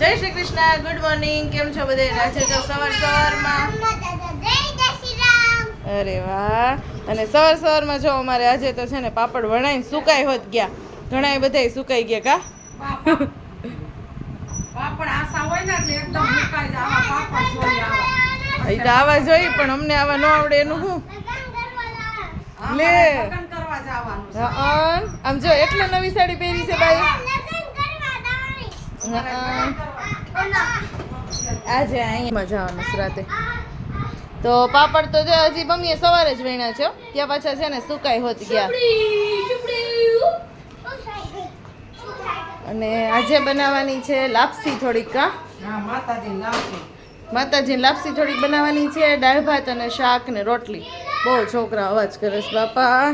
જય Shri Krishna good morning કેમ છો બધે? આજે તો સવાર સવારમાં. અરે વાહ. અને સવાર સવારમાં જો અમારે આજે તો છે ને પાપડ વણાઈને સુકાઈ હોત ગયા. ઘણા બધાય સુકાઈ ગયા કા? પાપડ આશા હોય ને એટલે એકદમ મુકાઈ જાય. આવા પાપડ જોઈએ એ તો આવા જોઈ પણ અમને આવા ન આવડે એનું શું? લે. આમ જો એટલે નવી સાડી પહેરી છે બાઈ. હઅન. આજે અહીંયા જવાનું છે રાતે તો પાપડ તો જો હજી મમ્મીએ સવારે જ વેણ્યા છે હો. ત્યાં પાછા છે ને સુકાઈ હોત ગયા. અને આજે બનાવવાની છે લાપસી થોડીક કા માતાજી લાપસી થોડીક બનાવવાની છે દાળ ભાત અને શાક ને રોટલી. બહુ છોકરા અવાજ કરે છે બાપા.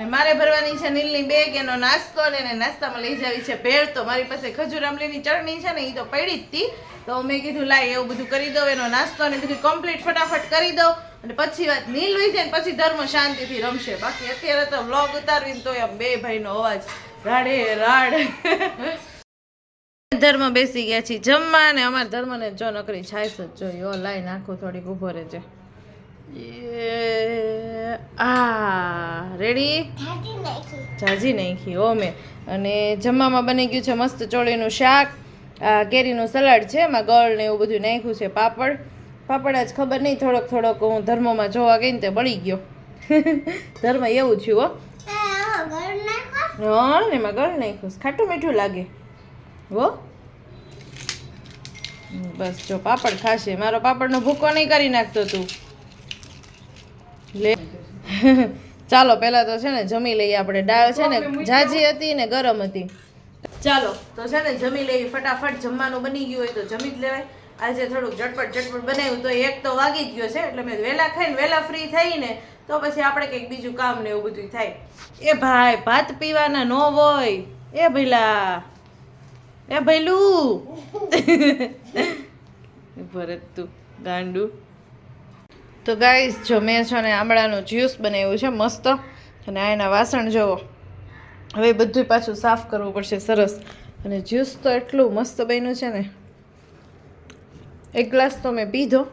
ને મારે ભરવાની છે નીલની બેગ એનો નાસ્તો ને એને નાસ્તામાં લઈ જવી છે ભેળ. તો મારી પાસે ખજૂર આમલીની ચટણી છે ને એ તો પડી જ હતી તો મેં કીધું, લાય, એવું બધું કરી દઉં, એનો નાસ્તો ને બધું કમ્પ્લીટ ફટાફટ કરી દઉં. અને પછી વાત નીલ હોય છે ને પછી ધર્મ શાંતિથી રમશે. બાકી અત્યારે તો વ્લોગ ઉતારવીને તો એમ બે ભાઈનો અવાજ રાડે રાડ. ધર્મ બેસી ગયા છીએ. જમવા અને અમારા ધર્મને જો નકરી છાઈસ જ જોઈ ઓ લાઈ નાખું થોડીક, ઊભો રહેજે. આ રેડી જાજી નાખી. ઓ મેં. અને જમવામાં બની ગયું છે મસ્ત ચોળીનું શાક. આ કેરીનું સલાડ છે એમાં ગળ ને એવું બધું નાખ્યું છે પાપડ. પાપડ જ ખબર નહીં થોડોક થોડોક હું ધર્મમાં જોવા ગઈ ને તે બળી ગયો. ધર્મ એવું થયું હો. હા ને એમાં ગળ નાખ્યું ખાટું મીઠું લાગે. હો. બસ જો પાપડ ખાશે. મારો પાપડનો ભૂકો નહીં કરી નાખતો તું. લે. ચાલો પહેલા તો છે ને જમી લઈએ આપણે. દાળ છે ને જાજી હતી ને ગરમ હતી. ચાલો તો છે ને જમી લઈએ. ફટાફટ જમવાનું બની ગયું હોય તો જમી જ લેવાય. આજે થોડુંક ઝટપટ ઝટપટ બનાવ્યું તો એક તો વાગી જ ગયો છે એટલે મેં વહેલા ખાઈને વહેલા ફ્રી થઈને તો પછી આપણે કંઈક બીજું કામ ને એવું બધું થાય. એ ભાઈ ભાત પીવાના ન હોય. એ ભઈલા. એ ભઈલું. ભરત તું ગાંડું. તો ગાઈસ જો મેં છે ને આમળાનું જ્યુસ બનાવ્યું છે, મસ્ત. અને આ એના વાસણ જોવો હવે બધું પાછું સાફ કરવું પડશે સરસ. અને જ્યુસ તો એટલું મસ્ત બન્યું છે ને. એક ગ્લાસ તો મેં પીધો.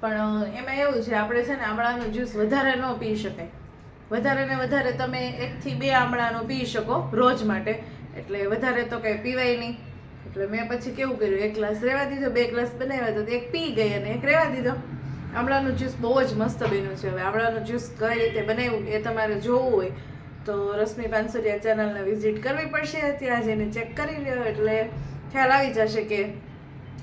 પણ એમાં એવું છે, આપણે છે ને આમળાનું જ્યુસ વધારે ન પી શકાય. વધારે ને વધારે તમે એકથી બે આમળાનો પી શકો રોજ માટે. એટલે વધારે તો કંઈ પીવાય નહીં. એટલે મેં પછી કેવું કર્યું, એક ગ્લાસ રહેવા દીધો, બે ગ્લાસ બનાવ્યા તો એક પી ગઈ અને એક રહેવા દીધો. આમળાનું જ્યુસ બહુ જ મસ્ત બન્યું છે. હવે આમળાનું જ્યુસ કઈ રીતે બનાવ્યું એ તમારે જોવું હોય તો રશ્મિ પાનસુરિયા ચેનલને વિઝિટ કરવી પડશે. ત્યાં જઈને ચેક કરી લ્યો એટલે ખ્યાલ આવી જશે કે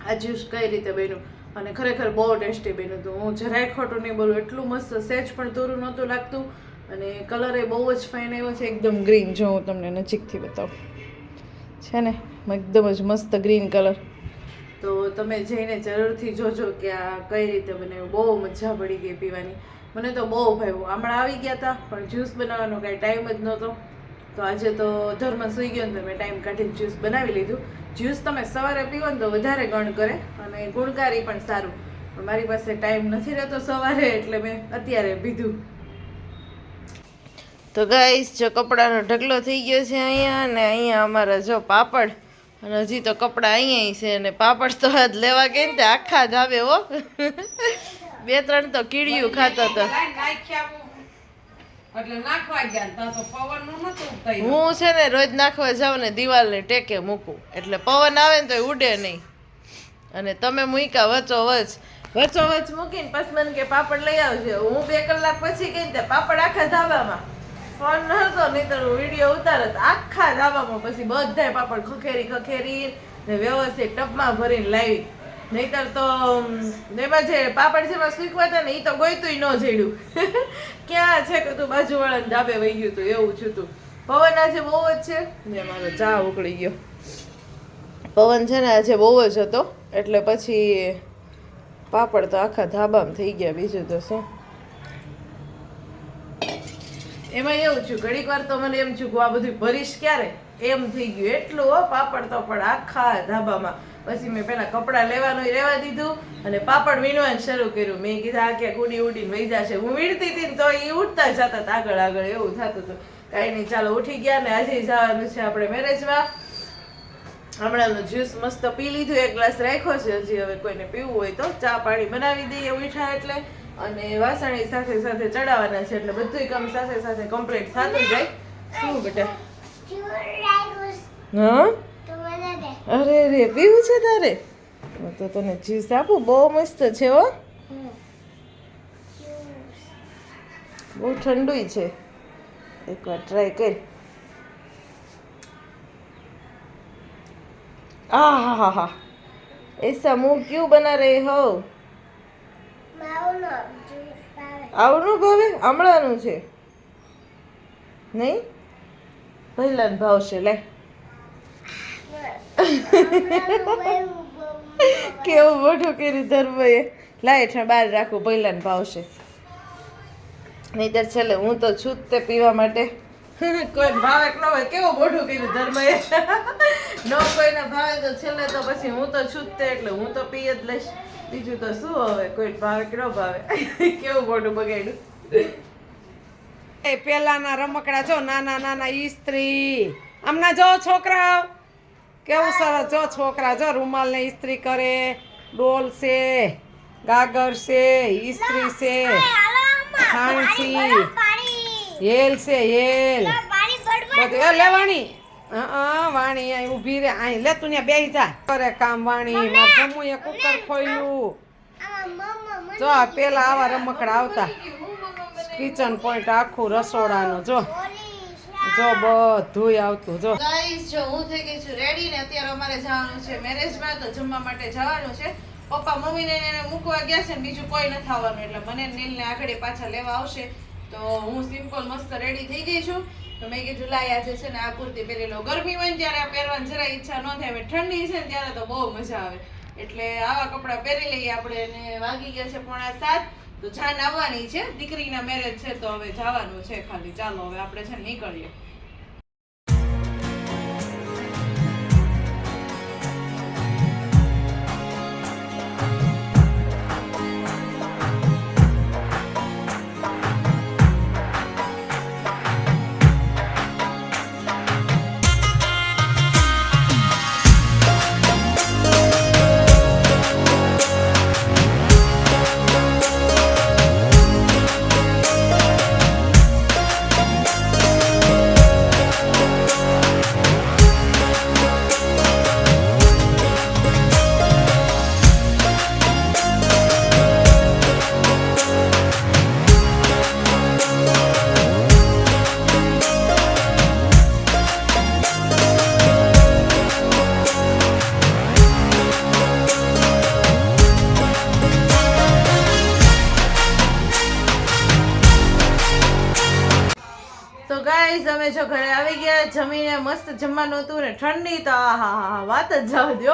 આ જ્યુસ કઈ રીતે બન્યું અને ખરેખર બહુ ટેસ્ટી બન્યું હતું. હું જરાય ખોટું નહીં બોલું, એટલું મસ્ત સેજ પણ દૂરું નહોતું લાગતું અને કલર એ બહુ જ ફાઇન આવ્યો છે. એકદમ ગ્રીન જો હું તમને નજીકથી બતાવું. છે ને? એકદમ જ મસ્ત ગ્રીન કલર તો તમે જઈને જરૂરથી જોજો કે આ કઈ રીતે બનાવ્યું બહુ મજા પડી ગઈ પીવાની. મને તો બહુ ભાવ્યું. હમણાં આવી ગયા હતા પણ જ્યુસ બનાવવાનો કાંઈ ટાઈમ જ નહોતો. તો આજે તો ધર્મ સૂઈ ગયો ને તો મેં ટાઈમ કાઢીને જ્યુસ બનાવી લીધું. જ્યુસ તમે સવારે પીવો ને તો વધારે ગણ કરે અને ગુણકારી પણ સારું. પણ મારી પાસે ટાઈમ નથી રહેતો સવારે એટલે મેં અત્યારે પીધું. તો ગાઈસ જો કપડાનો ઢગલો થઈ ગયો છે અહીંયા અને અહીંયા અમારા જો પાપડ અને હજી તો કપડાં અહીંયા છે અને પાપડ તો આજ લેવા ગઈ ને તે આખા જ આવે હો. બે ત્રણ તો કીડિયું ખાતા હતા. હું છે ને રોજ નાખવા જાઉં ને દિવાલને ટેકે મૂકું. એટલે પવન આવે ને તો ઉડે નહીં. અને તમે મૂક્યા વચ્ચો વચ વચ્ચો વચ મૂકીને પછી મને કે પાપડ લઈ આવજો. હું બે કલાક પછી ગઈ ને પાપડ આખા ધાબામાં. ફોન નતો નહીં તો વીડિયો ઉતારત આખા ધાબામાં પછી બધાય પાપડ ખખેરી ખખેરી ને વ્યવસ્થિત ટપમાં ભરીને લાવી. નહીતર તો એમાં જે પાપડ જેમાં સૂકવા હતા ને એ તો ગોઈતુંય ન જડ્યું ક્યાં છે કે તું બાજુવાળાને ધાબે વહી ગયું હતું એવું છું હતું પવન આજે બહુ જ છે. ને મારો ચા ઉકળી ગયો. પવન છે ને આજે બહુ જ હતો, એટલે પછી પાપડ તો આખા ધાબામાં થઈ ગયા, બીજું તો શું? એમાં એવું થયું, ઘડીક વાર તો મને એમ થયું કે આ બધું ભરીશ ક્યારે? એમ થઈ ગયું. એટલું પાપડ તો પણ આખા ધાબામાં. પછી મેં પેલા કપડાં લેવાનું રહેવા દીધું અને પાપડ વીણવાનું શરૂ કર્યું. મેં કીધા, આ ક્યાંક ઉડી ઉડીને વહી જશે. હું વીણતી હતી ને તો એ ઉડતા જતા હતા આગળ આગળ, એવું થતું હતું. કાંઈ નહીં, ચાલો ઉઠી ગયા ને આજે જવાનું છે આપણે મેરેજમાં. હમણાંનું જ્યુસ મસ્ત પી લીધું, એક ગ્લાસ રાખ્યો છે. હજી હવે કોઈને પીવું હોય તો ચા પાણી બનાવી દઈએ મીઠા એટલે. અને વાસણી સાથે સાથે ચડાવવાના છે એટલે બધું કામ સાથે સાથે કમ્પ્લીટ થતું જાય શું બેટા હા અરે રે પીવું છે તારે હું તો તને જ્યુસ આપું બહુ મસ્ત છે હો બહુ ઠંડુય છે એકવાર ટ્રાય કર આ હા હા હા ऐसा मुंह क्यों बना रहे हो આવનું ભાવે હમણાંનું છે. નહીં? પહેલાં ભાવશે લે. કેવું મોટું કર્યું ધર્મએ? લાય હેઠળ બહાર રાખું પહેલાં ભાવશે નહીતર છેલ્લે હું તો છું તે પીવા માટે. કોઈ ભાવે ન હોય, કેવું મોઢું કર્યું ધર્મએ? ન કોઈને ભાવે તો છેલ્લે તો પછી હું તો છું તે, એટલે હું તો પી જ લઈશ. બીજું તો શું હવે? કોઈ ભાવે કે ન ભાવે? કેવું મોટું બગાડ્યું? એ પેલાના રમકડા જો નાના નાના ઈસ્ત્રી આમના જો છોકરાઓ. કેવું સરસ જો છોકરા જો રૂમાલ ને ઈસ્ત્રી કરે ડોલ છે ગાગર છે ઈસ્ત્રી છે ખાંસી હેલ છે હેલ બધું એ લે વાણી હા વાણી અહીં ઊભી રે અહીં લે તું ત્યાં બેસી જા. કરે કામ વાણી. માર એ કુકર ખોલ્યું જો આ પેલા આવા રમકડા આવતા. કિચન પોઈન્ટ આખું રસોડાનું જો. જો બધું આવતું જો. ગાઈસ જો હું થઈ ગઈ છું રેડી ને અત્યારે અમારે જવાનું છે મેરેજમાં તો જમવા માટે જવાનું છે. પપ્પા મમ્મીને ને એને મૂકવા ગયા છે ને બીજું કોઈ નથી આવવાનું એટલે મને ને નીલને આગળ પાછા લેવા આવશે. તો હું સિમ્પલ મસ્ત રેડી થઈ ગઈ છું. તો મેં કીધું, લાય, આજે છે ને આ કુર્તી પહેરી લો. ગરમી હોય ને ત્યારે આ પહેરવાની જરા ઈચ્છા ન થાય, હવે ઠંડી છે ને ત્યારે તો બહુ મજા આવે. એટલે આવા કપડાં પહેરી લઈએ આપણે ને વાગી ગયા છે પોણા સાત. તો જાન આવવાની છે, દીકરીના મેરેજ છે, તો હવે જવાનું છે ખાલી. ચાલો, હવે આપણે છે નીકળીએ. આવી મસ્ત જમવાનું હતું ને ઠંડી તો હા હા વાત જ જવા દો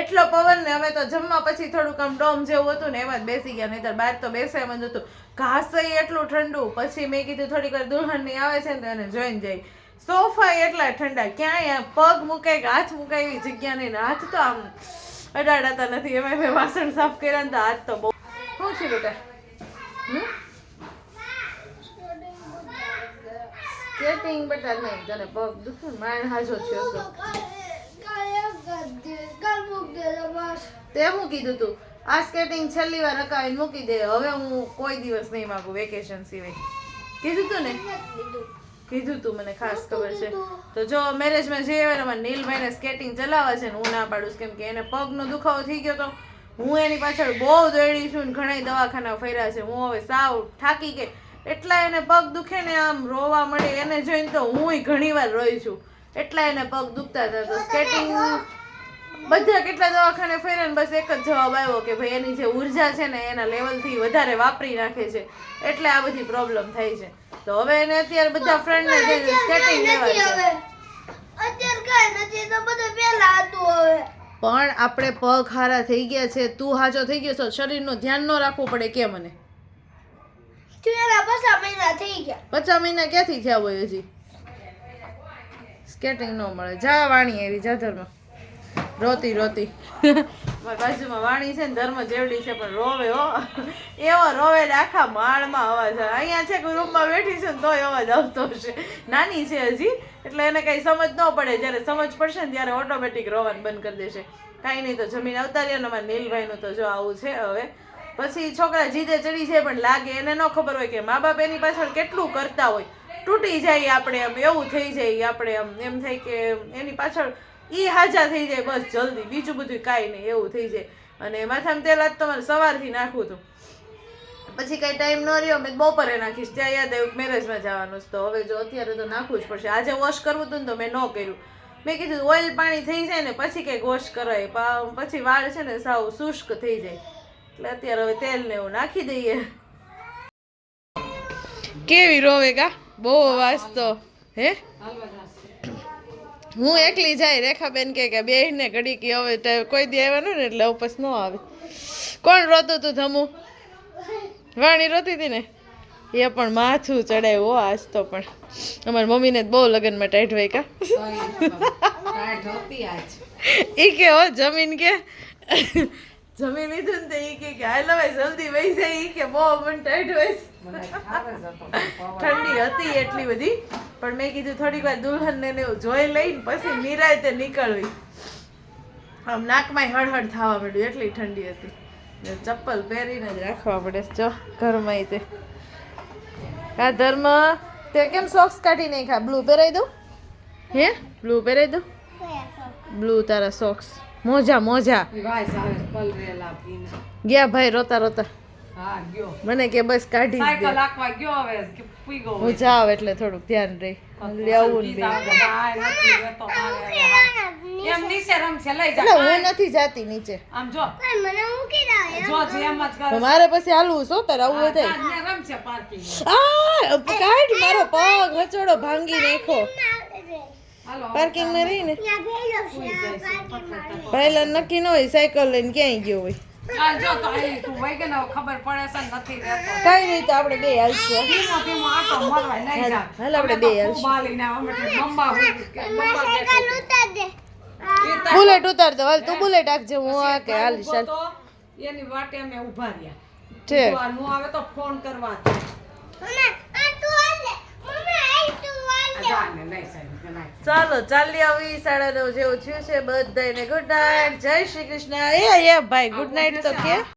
એટલો પવન ને અમે તો જમવા પછી થોડુંક આમ ડોમ જેવું હતું ને એમાં જ બેસી ગયા, નહીતર બહાર તો બેસે એમ જ હતું. ઘાસ એટલું ઠંડુ, પછી મેં કીધું થોડીક વાર દુલ્હનની આવે છે ને તો એને જોઈને જાય સોફા એટલા ઠંડા, ક્યાંય પગ મુકાય કે હાથ મુકાય એવી જગ્યા નહીં હાથ તો આમ અડાડાતા નથી. એમાં મેં વાસણ સાફ કર્યા ને તો હાથ તો બહુ શું છે બેટા? હમ? સ્કેટિંગ બેટા નહીં તને પગ દુખે માણ હાજો થયો તો તે હું કીધું તું આ સ્કેટિંગ છેલ્લી વાર રકાવીને મૂકી દે હવે હું કોઈ દિવસ નહીં માગું વેકેશન સિવાય કીધું તું ને કીધું તું મને ખાસ ખબર છે તો જો મેરેજમાં જે અમારા નીલભાઈને સ્કેટિંગ ચલાવે છે ને હું ના પાડું કેમ કે એને પગનો દુખાવો થઈ ગયો તો હું એની પાછળ બહુ દોડી છું ને ઘણા દવાખાના ફર્યા છે. હું હવે સાવ થાકી ગઈ. એટલા એને પગ દુખે ને આમ રોવા મળે એને જોઈને તો હુંય ઘણી વાર રોઈ છું. એટલા એને પગ દુખતા હતા તો સ્કેટિંગ બધા કેટલા દવાખાને ફર્યા બસ એક જ જવાબ આવ્યો કે ભાઈ એની જે ઊર્જા છે ને એના લેવલથી વધારે વાપરી નાખે છે. એટલે આ બધી પ્રોબ્લેમ થાય છે. તો હવે એને અત્યારે બધા ફ્રેન્ડને જઈને સ્કેટિંગ લેવા છે. પણ આપણે પગ હારા થઈ ગયા છે. તું હાજો થઈ ગયો છો. શરીરનું ધ્યાન ન રાખવું પડે કે મને? પચાસ મહિના ક્યાંથી થયા હોય હજી? સ્કેટિંગ ન મળે. જા વાણી એવી જાધરમાં રોતી રોતી. બાજુમાં વાણી છે ને ધર્મ જેવડી છે પણ રોવે હો. એવો રોવે ને આખા માળમાં અવાજ આવે. અહીંયા છે કે રૂમમાં બેઠી છે ને તોય અવાજ આવતો હશે. નાની છે હજી એટલે એને કઈ સમજ ન પડે. જ્યારે સમજ પડશે ને ત્યારે ઓટોમેટિક રોવાનું બંધ કરી દેશે. કાંઈ નહીં તો જમીન આવતા રહ્યા ને અમારા નીલભાઈનું તો જો આવું છે હવે. પછી છોકરા જીદે ચડી જાય પણ લાગે એને ન ખબર હોય કે મા બાપ એની પાછળ કેટલું કરતા હોય. તૂટી જાય આપણે એમ, એવું થઈ જાય આપણે એમ એમ થાય કે એની પાછળ એ હાજા થઈ જાય બસ જલ્દી, બીજું બધું કાંઈ નહીં, એવું થઈ જાય. અને માથામાં તેલ આજ તમારે સવારથી નાખવું હતું. પછી કાંઈ ટાઈમ ન રહ્યો, મેં બપોરે નાખીશ. ત્યાં યાદ આવ્યું મેરેજમાં જવાનું છે. તો હવે જો અત્યારે તો નાખવું જ પડશે. આજે વોશ કરવું હતું ને તો મેં ન કર્યું. મેં કીધું ઓઇલ પાણી થઈ જાય ને પછી કંઈક વોશ કરાય. પછી વાળ છે ને સાવ શુષ્ક થઈ જાય. એટલે અત્યારે હવે તેલ ને એવું નાખી દઈએ. કેવી રોવે કા બહુ અવાજ તો. હે? હું એકલી જાય રેખાબેન કે કે બેહીને ને ઘડી કે હવે કોઈ દી આવ્યા ને એટલે ઉપસ ન આવે. કોણ રોતું તું ધમુ? વાણી રોતી હતી ને? એ પણ માથું ચડાય હો આજ તો પણ. અમારી મમ્મીને બહુ લગ્નમાં ટાઈટ હોય કા ઈ કે હો જમીન કે? જમીન લીધું ને તો ઈ કે કે હાલ હવે જલ્દી વહી જાય ઈ કે બહુ મન ટાઈટ હોય. ઠંડી હતી એટલી બધી પણ મેં કીધું થોડીક વાર દુલ્હન ને એવું જોઈ લઈને પછી નિરાયતે નીકળવી. આમ નાકમાં હળહળ થવા માંડ્યું એટલી ઠંડી હતી. ચપ્પલ પહેરીને જ રાખવા પડે. જો ઘરમાં તે. આ ધર્મ તે કેમ સોક્સ કાઢી નાખ્યા? બ્લુ પહેરાવી દઉં? હે? બ્લુ પહેરાવી દઉં? બ્લુ તારા સોક્સ મોજા મોજા. ગયા ભાઈ રોતા રોતા. મને કે બસ કાઢી હું જાવ એટલે થોડુંક ધ્યાન રહી લેવું હું નથી જાતી નીચે. મારે પછી હાલવું શું તારે આવું થાય કાઢ મારો પગ વચોડો ભાંગી નાખો. હાલો પાર્કિંગમાં રહી ને પહેલા નક્કી ન હોય સાયકલ લઈને ક્યાંય ગયો હોય. ચાલ જો તો અહીં તું વઈ ગઈ ને હવે ખબર પડે નથી રહેતો. કઈ નહીં તો આપણે બે હાલશું હાલ આપણે બે હાલશું. બુલેટ ઉતાર દો હાલ તું બુલેટ આપજે હું આ કે હાલીશ હાલ તો એની વાટે અમે ઊભા રહ્યા. નો આવે તો ફોન કરવા નહીં ચાલો ચાલી આવી સાડા નવ જેવું થયું છે બધાને ગુડ નાઇટ જય શ્રી કૃષ્ણ. એ એ ભાઈ ગુડ નાઇટ તો કે.